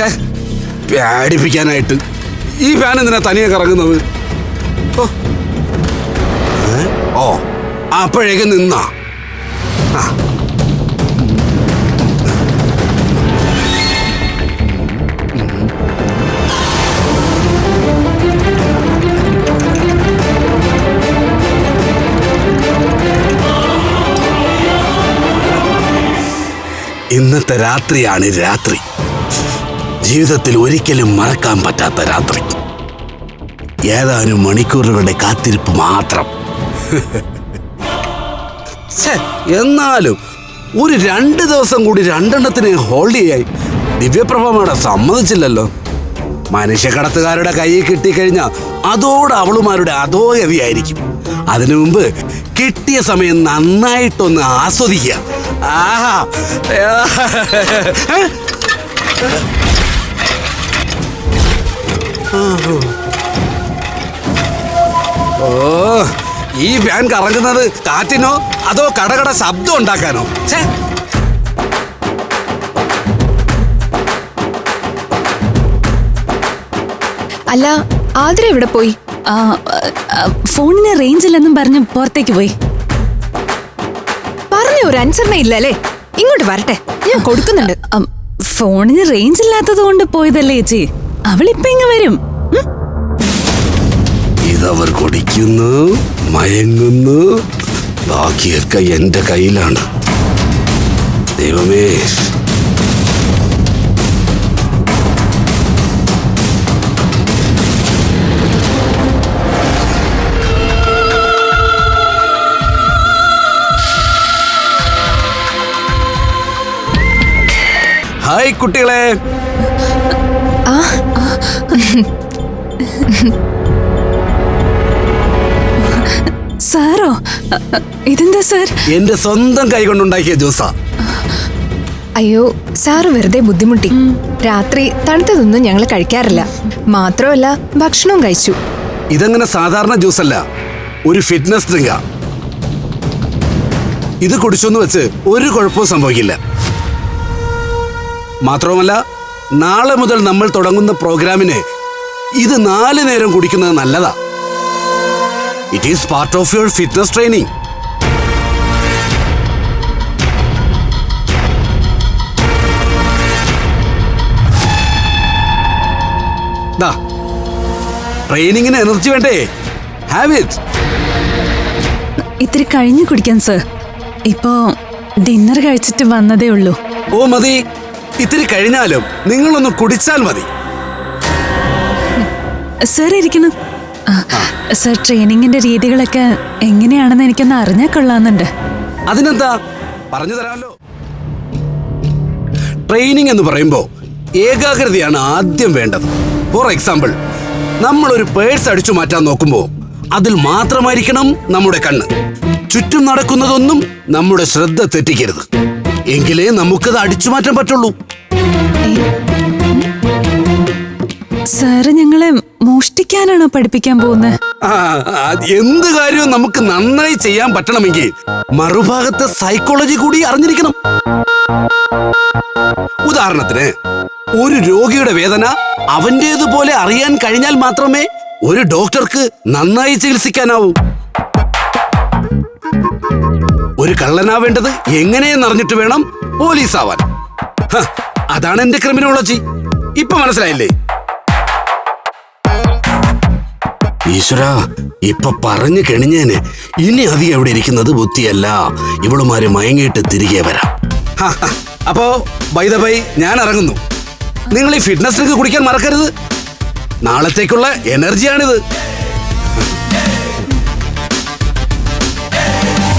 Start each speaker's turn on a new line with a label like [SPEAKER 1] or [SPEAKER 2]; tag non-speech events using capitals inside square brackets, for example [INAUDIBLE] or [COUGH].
[SPEAKER 1] പേടിപ്പിക്കാനായിട്ട്. ഈ ഫാൻ എന്തിനാ തനിയെ കറങ്ങുന്നത്? ഓ? ഓ അപ്പോഴേക്ക് നിന്നാ. ഇന്നത്തെ രാത്രിയാണ് രാത്രി. ജീവിതത്തിൽ ഒരിക്കലും മറക്കാൻ പറ്റാത്ത രാത്രി. ഏതാനും മണിക്കൂറുകളുടെ കാത്തിരിപ്പ് മാത്രം. [LAUGHS] എന്നാലും ഒരു രണ്ട് ദിവസം കൂടി രണ്ടെണ്ണത്തിന് ചെയ്യായി. ദിവ്യപ്രഭ മാഡം സമ്മതിച്ചില്ലല്ലോ മനുഷ്യക്കടത്തുകാരുടെ കയ്യിൽ കിട്ടിക്കഴിഞ്ഞാൽ അതോടെ അവളുമാരുടെ അധോഗതിയായിരിക്കും. അതിനു മുമ്പ് കിട്ടിയ സമയം നന്നായിട്ടൊന്ന് ആസ്വദിക്കുക. ആഹാ? [LAUGHS] ഓ ഈ ഫാൻ കറങ്ങുന്നത് കാറ്റിനോ അതോ കടകട ശബ്ദം ഉണ്ടാക്കാനോ? ഛേ.
[SPEAKER 2] അല്ല ആതിര എവിടെ പോയി?
[SPEAKER 3] ആ, ആ, ഫോണിന് റേഞ്ച് ഇല്ലെന്നും പറഞ്ഞ് പുറത്തേക്ക് പോയി.
[SPEAKER 2] പറഞ്ഞ ഒരു അനുസരണ ഇല്ല അല്ലേ? ഇങ്ങോട്ട് വരട്ടെ ഞാൻ കൊടുക്കുന്നുണ്ട്.
[SPEAKER 3] അം, ഫോണിന് റേഞ്ച് ഇല്ലാത്തത് കൊണ്ട് പോയതല്ലേ ചേച്ചി? അവളിപ്പ ഇങ്ങ വരും.
[SPEAKER 1] ഇതവർ കുടിക്കുന്നു മയങ്ങുന്നു. ബാക്കിയൊക്കെ എന്റെ കയ്യിലാണ്. ദൈവമേ. ഹായ് കുട്ടികളെ.
[SPEAKER 2] ആ
[SPEAKER 3] സാറോ ഇതെന്താ സാർ?
[SPEAKER 1] എന്റെ സ്വന്തം കൈ കൊണ്ടുണ്ടാക്കിയ ജ്യൂസാ.
[SPEAKER 2] അയ്യോ സാറ് വെറുതെ ബുദ്ധിമുട്ടി. രാത്രി തണുത്തതൊന്നും ഞങ്ങൾ കഴിക്കാറില്ല. മാത്രമല്ല ഭക്ഷണവും കഴിച്ചു.
[SPEAKER 1] ഇതങ്ങനെ സാധാരണ ജ്യൂസ് അല്ല ഒരു ഫിറ്റ്നസ് ഡ്രിങ്കാ. ഇത് കുടിച്ചൊന്ന് വെച്ച് ഒരു കുഴപ്പവും സംഭവിക്കില്ല. മാത്രവുമല്ല നാളെ മുതൽ നമ്മൾ തുടങ്ങുന്ന പ്രോഗ്രാമിന് ഇത് നാല് നേരം കുടിക്കുന്നത് നല്ലതാ. It is part of your fitness training ട്രെയിനിങ്ങിന് എനർജി വേണ്ടേ? ഹാവ് ഇറ്റ്
[SPEAKER 3] ഇത്തിരി കഴിഞ്ഞു കുടിക്കാൻ സർ. ഇപ്പോ ഡിന്നർ കഴിച്ചിട്ട് വന്നതേ ഉള്ളൂ.
[SPEAKER 1] ഓ മതി. ഇത്തിരി കഴിഞ്ഞാലും നിങ്ങളൊന്ന് കുടിച്ചാൽ മതി.
[SPEAKER 3] സാർ ഇരിക്കുന്നു. സർ ട്രെയിനിങ്ങിന്റെ രീതികളൊക്കെ എങ്ങനെയാണെന്ന് എനിക്കൊന്ന് അറിഞ്ഞാൽ കൊള്ളാന്നുണ്ട്
[SPEAKER 1] അതിനെന്താ? പറഞ്ഞു തരാമല്ലോ. ട്രെയിനിങ് എന്ന് പറയുമ്പോൾ ഏകാഗ്രതയാണ് ആദ്യം വേണ്ടത്. ഫോർ എക്സാമ്പിൾ നമ്മൾ ഒരു പേഴ്സ് അടിച്ചു മാറ്റാൻ നോക്കുമ്പോൾ അതിൽ മാത്രമായിരിക്കണം നമ്മുടെ കണ്ണ്. ചുറ്റും നടക്കുന്നതൊന്നും നമ്മുടെ ശ്രദ്ധ തെറ്റിക്കരുത്. എങ്കിലേ നമുക്കത് അടിച്ചു മാറ്റാൻ പറ്റുള്ളൂ.
[SPEAKER 3] സാറ് ഞങ്ങളെ മോഷ്ടിക്കാനാണോ പഠിപ്പിക്കാൻ പോകുന്നത്
[SPEAKER 1] എന്ത് കാര്യവും നമുക്ക് നന്നായി ചെയ്യാൻ പറ്റണമെങ്കിൽ മറുഭാഗത്തെ സൈക്കോളജി കൂടി അറിഞ്ഞിരിക്കണം. ഉദാഹരണത്തിന് ഒരു രോഗിയുടെ വേദന അവന്റേതുപോലെ അറിയാൻ കഴിഞ്ഞാൽ മാത്രമേ ഒരു ഡോക്ടർക്ക് നന്നായി ചികിത്സിക്കാനാവൂ. ഒരു കള്ളനാവേണ്ടത് എങ്ങനെയെന്ന് അറിഞ്ഞിട്ട് വേണം പോലീസ് ആവാൻ അതാണ് എന്റെ ക്രിമിനോളജി. ഇപ്പൊ മനസ്സിലായില്ലേ? ഈശ്വര ഇപ്പൊ പറഞ്ഞു കെണിഞ്ഞേന്. ഇനി അധികം എവിടെ ഇരിക്കുന്നത് ബുദ്ധിയല്ല. ഇവളുമാര് മയങ്ങിയിട്ട് തിരികെ വരാം. അപ്പോ ബൈദബൈ ഞാൻ ഇറങ്ങുന്നു. നിങ്ങൾ ഈ ഫിറ്റ്നസ് ഡ്രിങ്ക് കുടിക്കാൻ മറക്കരുത്. നാളത്തേക്കുള്ള എനർജിയാണിത്